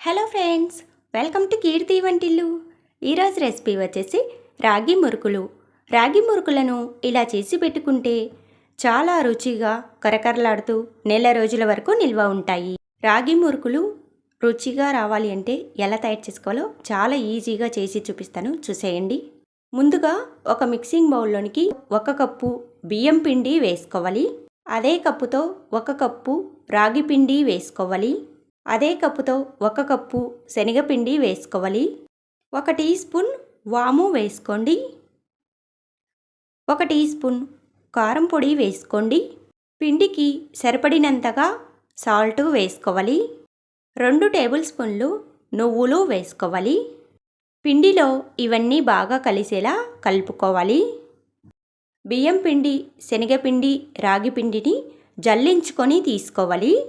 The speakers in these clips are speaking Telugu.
Hello friends welcome to Keerthi వంటిల్లు. ఈరోజు రెసిపీ వచ్చేసి రాగి మురుకులు. రాగి మురుకులను ఇలా చేసి పెట్టుకుంటే చాలా రుచిగా కరకరలాడుతూ నెల రోజుల వరకు నిల్వ ఉంటాయి. రాగి మురుకులు రుచిగా రావాలి అంటే ఎలా తయారు చేసుకోవాలో చాలా ఈజీగా చేసి చూపిస్తాను. చూసేయండి. ముందుగా ఒక మిక్సింగ్ బౌల్లోనికి ఒక కప్పు బియ్యం పిండి వేసుకోవాలి. అదే కప్పుతో ఒక కప్పు రాగి పిండి వేసుకోవాలి. అదే కప్పుతో ఒక కప్పు శనగపిండి వేసుకోవాలి. ఒక టీ స్పూన్ వాము వేసుకోండి. ఒక టీ స్పూన్ కారం పొడి వేసుకోండి. పిండికి సరిపడినంతగా సాల్ట్ వేసుకోవాలి. రెండు టేబుల్ స్పూన్లు నువ్వులు వేసుకోవాలి. పిండిలో ఇవన్నీ బాగా కలిసేలా కలుపుకోవాలి. బియ్యం పిండి శనగపిండి రాగి పిండిని జల్లించుకొని తీసుకోవాలి.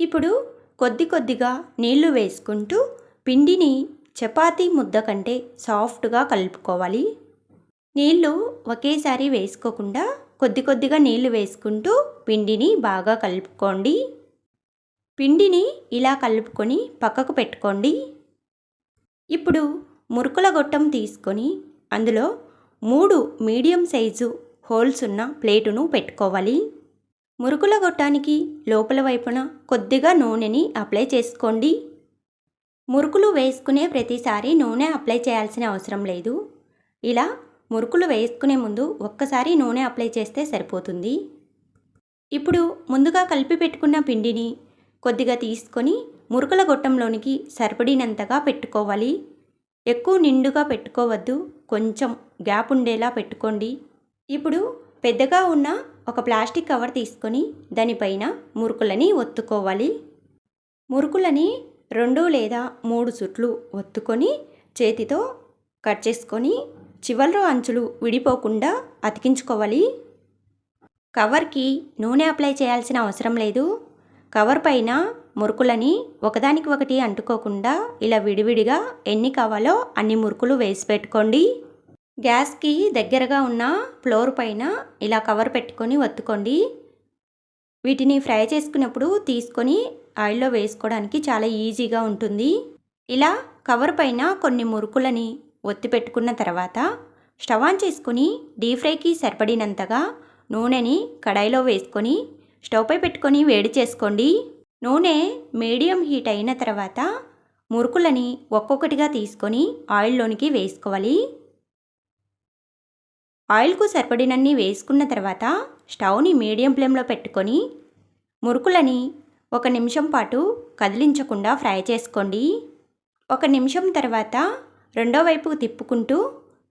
ఇప్పుడు కొద్ది కొద్దిగా నీళ్ళు వేసుకుంటూ పిండిని చపాతీ ముద్ద కంటే సాఫ్ట్గా కలుపుకోవాలి. నీళ్ళు ఒకేసారి వేసుకోకుండా కొద్ది కొద్దిగా నీళ్ళు వేసుకుంటూ పిండిని బాగా కలుపుకోండి. పిండిని ఇలా కలుపుకొని పక్కకు పెట్టుకోండి. ఇప్పుడు మురుకుల గొట్టం తీసుకొని అందులో మూడు మీడియం సైజు హోల్స్ ఉన్న ప్లేటును పెట్టుకోవాలి. మురుకుల గొట్టానికి లోపల వైపున కొద్దిగా నూనెని అప్లై చేసుకోండి. మురుకులు వేసుకునే ప్రతిసారి నూనె అప్లై చేయాల్సిన అవసరం లేదు. ఇలా మురుకులు వేసుకునే ముందు ఒక్కసారి నూనె అప్లై చేస్తే సరిపోతుంది. ఇప్పుడు ముందుగా కలిపి పెట్టుకున్న పిండిని కొద్దిగా తీసుకొని మురుకుల గొట్టంలోనికి సరిపడినంతగా పెట్టుకోవాలి. ఎక్కువ నిండుగా పెట్టుకోవద్దు కొంచెం గ్యాప్ ఉండేలా పెట్టుకోండి. ఇప్పుడు పెద్దగా ఉన్న ఒక ప్లాస్టిక్ కవర్ తీసుకొని దానిపైన మురుకులని ఒత్తుకోవాలి. మురుకులని రెండు లేదా మూడు చుట్లు ఒత్తుకొని చేతితో కట్ చేసుకొని చివరి అంచులు విడిపోకుండా అతికించుకోవాలి. కవర్కి నూనె అప్లై చేయాల్సిన అవసరం లేదు. కవర్ పైన మురుకులని ఒకదానికి ఒకటి అంటుకోకుండా ఇలా విడివిడిగా ఎన్ని కావాలో అన్ని మురుకులు వేసి పెట్టుకోండి. గ్యాస్కి దగ్గరగా ఉన్న ఫ్లోర్ పైన ఇలా కవర్ పెట్టుకొని ఒత్తుకోండి. వీటిని ఫ్రై చేసుకున్నప్పుడు తీసుకొని ఆయిల్లో వేసుకోవడానికి చాలా ఈజీగా ఉంటుంది. ఇలా కవర్ పైన కొన్ని మురుకులని ఒత్తి పెట్టుకున్న తర్వాత స్టవ్ ఆన్ చేసుకొని డీప్ ఫ్రైకి సరిపడినంతగా నూనెని కడాయిలో వేసుకొని స్టవ్పై పెట్టుకొని వేడి చేసుకోండి. నూనె మీడియం హీట్ అయిన తర్వాత మురుకులని ఒక్కొక్కటిగా తీసుకొని ఆయిల్లోనికి వేసుకోవాలి. ఆయిల్కు సరిపడినన్ని వేసుకున్న తర్వాత స్టవ్ని మీడియం ఫ్లేమ్లో పెట్టుకొని మురుకులని ఒక నిమిషం పాటు కదిలించకుండా ఫ్రై చేసుకోండి. ఒక నిమిషం తర్వాత రెండో వైపు తిప్పుకుంటూ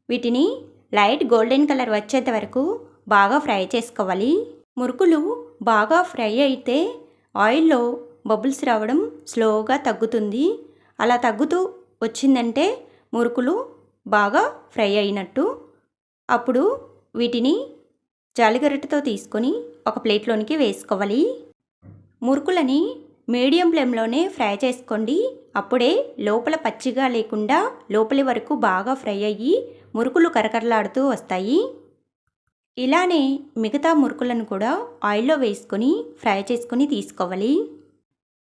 వీటిని లైట్ గోల్డెన్ కలర్ వచ్చేంత వరకు బాగా ఫ్రై చేసుకోవాలి. మురుకులు బాగా ఫ్రై అయితే ఆయిల్లో బబుల్స్ రావడం స్లోగా తగ్గుతుంది. అలా తగ్గుతూ వచ్చిందంటే మురుకులు బాగా ఫ్రై అయినట్టు అప్పుడు వీటిని జాలిగరిటతో తీసుకొని ఒక ప్లేట్లోనికి వేసుకోవాలి. మురుకులని మీడియం ఫ్లేమ్లోనే ఫ్రై చేసుకోండి. అప్పుడే లోపల పచ్చిగా లేకుండా లోపలి వరకు బాగా ఫ్రై అయ్యి మురుకులు కరకరలాడుతూ వస్తాయి. ఇలానే మిగతా మురుకులను కూడా ఆయిల్లో వేసుకొని ఫ్రై చేసుకొని తీసుకోవాలి.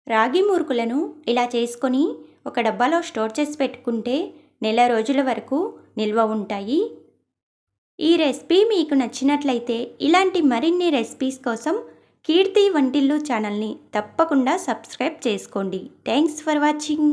రాగి మురుకులను ఇలా చేసుకొని ఒక డబ్బాలో స్టోర్ చేసి పెట్టుకుంటే నెల రోజుల వరకు నిల్వ ఉంటాయి. ఈ రెసిపీ మీకు నచ్చినట్లయితే ఇలాంటి మరిన్ని రెసిపీస్ కోసం కీర్తి వంటిల్లు ఛానల్ని తప్పకుండా సబ్స్క్రైబ్ చేసుకోండి. Thanks for watching